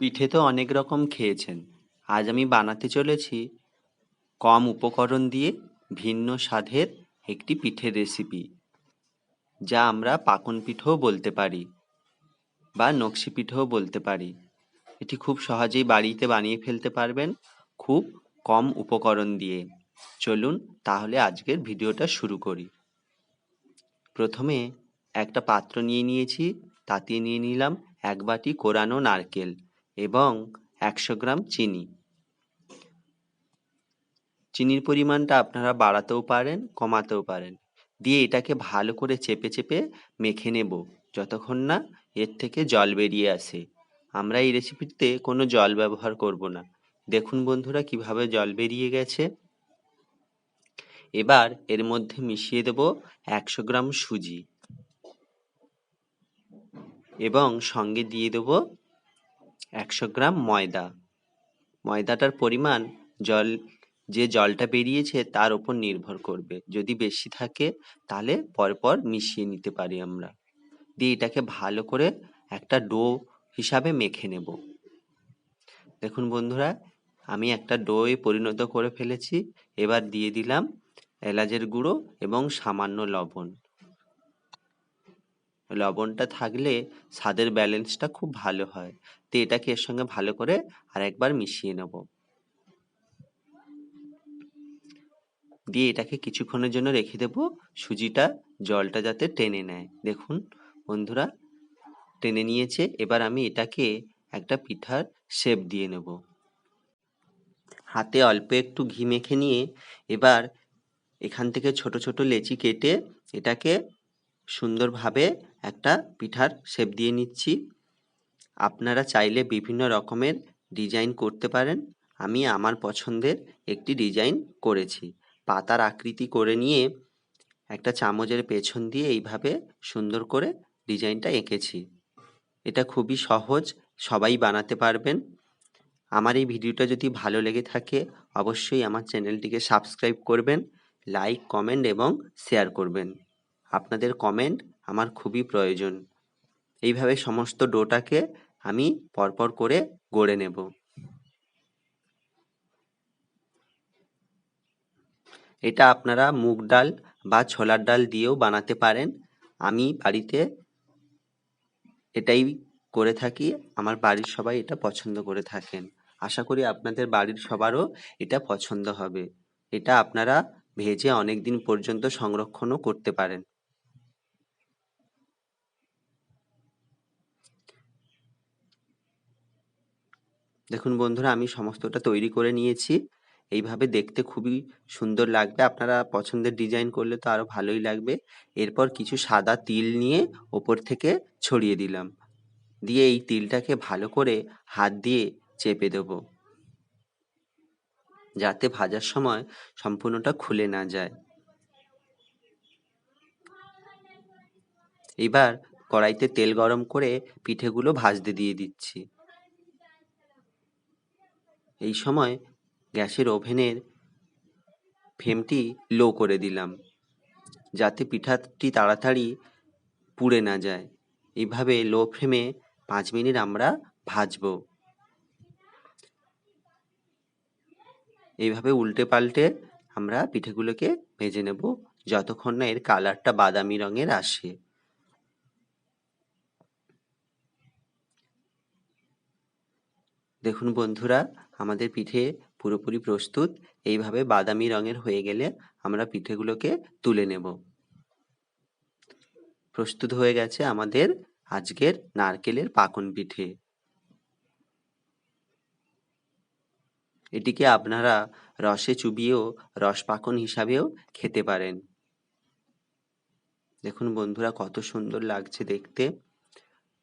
পিঠে তো অনেক রকম খেয়েছেন। আজ আমি বানাতে চলেছি কম উপকরণ দিয়ে ভিন্ন স্বাদের একটি পিঠের রেসিপি যা আমরা পাকন পিঠেও বলতে পারি বা নকশি পিঠেও বলতে পারি। এটি খুব সহজেই বাড়িতে বানিয়ে ফেলতে পারবেন খুব কম উপকরণ দিয়ে। চলুন তাহলে আজকের ভিডিওটা শুরু করি। প্রথমে একটা পাত্র নিয়ে নিয়েছি, তাতে নিয়ে নিলাম এক বাটি কোরানো নারকেল। এবং একশো গ্রাম চিনি। চিনির পরিমাণটা আপনারা বাড়াতেও পারেন, কমাতেও পারেন। দিয়ে এটাকে ভালো করে চেপে চেপে মেখে নেব, যতক্ষণ না এর থেকে জল বেরিয়ে আসে। আমরা এই রেসিপিতে কোনো জল ব্যবহার করব না। দেখুন বন্ধুরা, কীভাবে জল বেরিয়ে গেছে। এবার এর মধ্যে মিশিয়ে দেব একশো গ্রাম সুজি। এবং সঙ্গে দিয়ে দেব একশো গ্রাম ময়দা। ময়দাটার পরিমাণ জল, যে জলটা বেরিয়েছে তার উপর নির্ভর করবে। যদি বেশি থাকে, তাহলে পরপর মিশিয়ে নিতে পারি আমরা। দিয়ে এটাকে ভালো করে একটা ডো হিসাবে মেখে নেব। দেখুন বন্ধুরা, আমি একটা ডোয়ে পরিণত করে ফেলেছি। এবার দিয়ে দিলাম এলাচের গুঁড়ো এবং সামান্য লবণ। লবণটা থাকলে স্বাদের ব্যালেন্সটা খুব ভালো হয়। তো এটাকে এর সঙ্গে ভালো করে আরেকবার মিশিয়ে নেব। দিয়ে এটাকে কিছুক্ষণের জন্য রেখে দেব। সুজিটা, জলটা যাতে টেনে নেয়। দেখুন, বন্ধুরা, টেনে নিয়েছে। এবার আমি এটাকে একটা পিঠার শেপ দিয়ে নেব। হাতে অল্প একটু ঘি মেখে নিয়ে এবার এখান থেকে ছোট ছোট লেচি কেটে এটাকে সুন্দরভাবে একটা পিঠার শেপ দিয়ে নিচ্ছি। আপনারা চাইলে বিভিন্ন রকমের ডিজাইন করতে পারেন। আমি আমার পছন্দের একটি ডিজাইন করেছি। পাতার আকৃতি করে নিয়ে একটা চামচের পেছন দিয়ে এইভাবে সুন্দর করে ডিজাইনটা এঁকেছি। এটা খুবই সহজ, সবাই বানাতে পারবেন। আমার এই ভিডিওটা যদি ভালো লেগে থাকে, অবশ্যই আমার চ্যানেলটিকে সাবস্ক্রাইব করবেন লাইক কমেন্ট এবং শেয়ার করবেন। আপনাদের কমেন্ট আমার খুবই প্রয়োজন। এইভাবে সমস্ত ডোটাকে আমি পরপর করে গড়ে নেব। এটা আপনারা মুগ ডাল বা ছোলার ডাল দিয়েও বানাতে পারেন। আমি বাড়িতে এটাই করে থাকি, আমার বাড়ির সবাই এটা পছন্দ করে থাকেন। আশা করি আপনাদের বাড়ির সবারও এটা পছন্দ হবে। এটা আপনারা ভেজে অনেক দিন পর্যন্ত সংরক্ষণও করতে পারেন। দেখুন বন্ধুরা, আমি সমস্তটা তৈরি করে নিয়েছি। এইভাবে দেখতে খুবই সুন্দর লাগবে। আপনারা পছন্দের ডিজাইন করলে তো আরও ভালোই লাগবে। এরপর কিছু সাদা তিল নিয়ে ওপর থেকে ছড়িয়ে দিলাম। দিয়ে এই তিলটাকে ভালো করে হাত দিয়ে চেপে দেবো। যাতে ভাজার সময় সম্পূর্ণটা খুলে না যায়। এবার কড়াইতে তেল গরম করে পিঠেগুলো ভাজতে দিয়ে দিচ্ছি। এই সময় গ্যাসের ওভেনের ফ্লেমটি লো করে দিলাম, যাতে পিঠাটি তাড়াতাড়ি পুড়ে না যায়। এইভাবে লো ফ্লেমে পাঁচ মিনিট আমরা ভাজবো। এইভাবে উল্টে পাল্টে আমরা পিঠেগুলোকে ভেজে নেব, যতক্ষণ না এর কালারটা বাদামি রঙের আসে। দেখুন বন্ধুরা, আমাদের পিঠে পুরোপুরি প্রস্তুত। এইভাবে বাদামি রঙের হয়ে গেলে আমরা পিঠেগুলোকে তুলে নেব। প্রস্তুত হয়ে গেছে আমাদের আজকের নারকেলের পাকন পিঠে। এটিকে আপনারা রসে চুবিয়েও, রস পাকন হিসাবেও খেতে পারেন। দেখুন বন্ধুরা, কত সুন্দর লাগছে দেখতে।